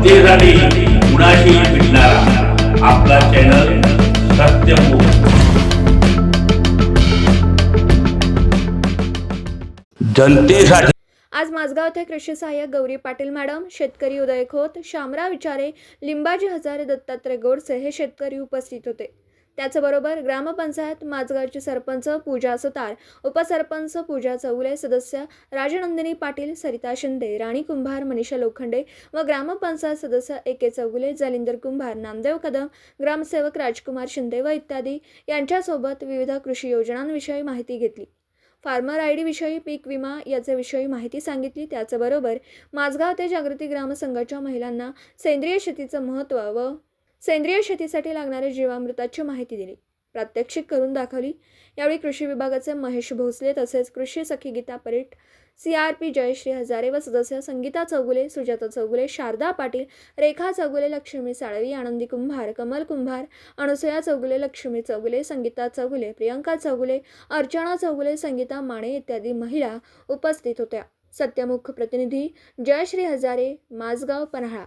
जनतेसाठी कुणाशी भेटणारा आपला चॅनल सत्यमुख जनतेसाठी आज माझगाव येथे कृषी सहाय्यक गौरी पाटील मॅडम शेतकरी उदय खोत शामराव विचारे लिंबाजी हजारे दत्तात्रय गोडसे हे शेतकरी उपस्थित होते. त्याचबरोबर ग्रामपंचायत माझगावचे सरपंच पूजा सुतार उपसरपंच पूजा चौगुले सदस्य राजनंदिनी पाटील सरिता शिंदे राणी कुंभार मनीषा लोखंडे व ग्रामपंचायत सदस्य ए के चौगुले जालिंदर कुंभार नामदेव कदम ग्रामसेवक राजकुमार शिंदे व इत्यादी यांच्यासोबत विविध कृषी योजनांविषयी माहिती घेतली. फार्मर आय डीविषयी पीक विमा याच्याविषयी माहिती सांगितली. त्याचबरोबर माझगाव ते जागृती ग्रामसंघाच्या महिलांना सेंद्रिय शेतीचं महत्त्व व सेंद्रिय शेतीसाठी लागणाऱ्या जीवामृताची माहिती दिली. प्रात्यक्षिक करून दाखवली. यावेळी कृषी विभागाचे महेश भोसले तसेच कृषी सखी Geeta Parit C R P Jayashree Hazare व सदस्य संगीता चौगुले सुजाता चौगुले शारदा पाटील रेखा चौगुले लक्ष्मी साळवी आनंदी कुंभार कमल कुंभार अनुसया चौगुले लक्ष्मी चौगुले संगीता चौगुले प्रियंका चौगुले अर्चना चौगुले संगीता माने इत्यादी महिला उपस्थित होत्या. सत्यमुख प्रतिनिधी जयश्री हजारे माजगाव पन्हाळा.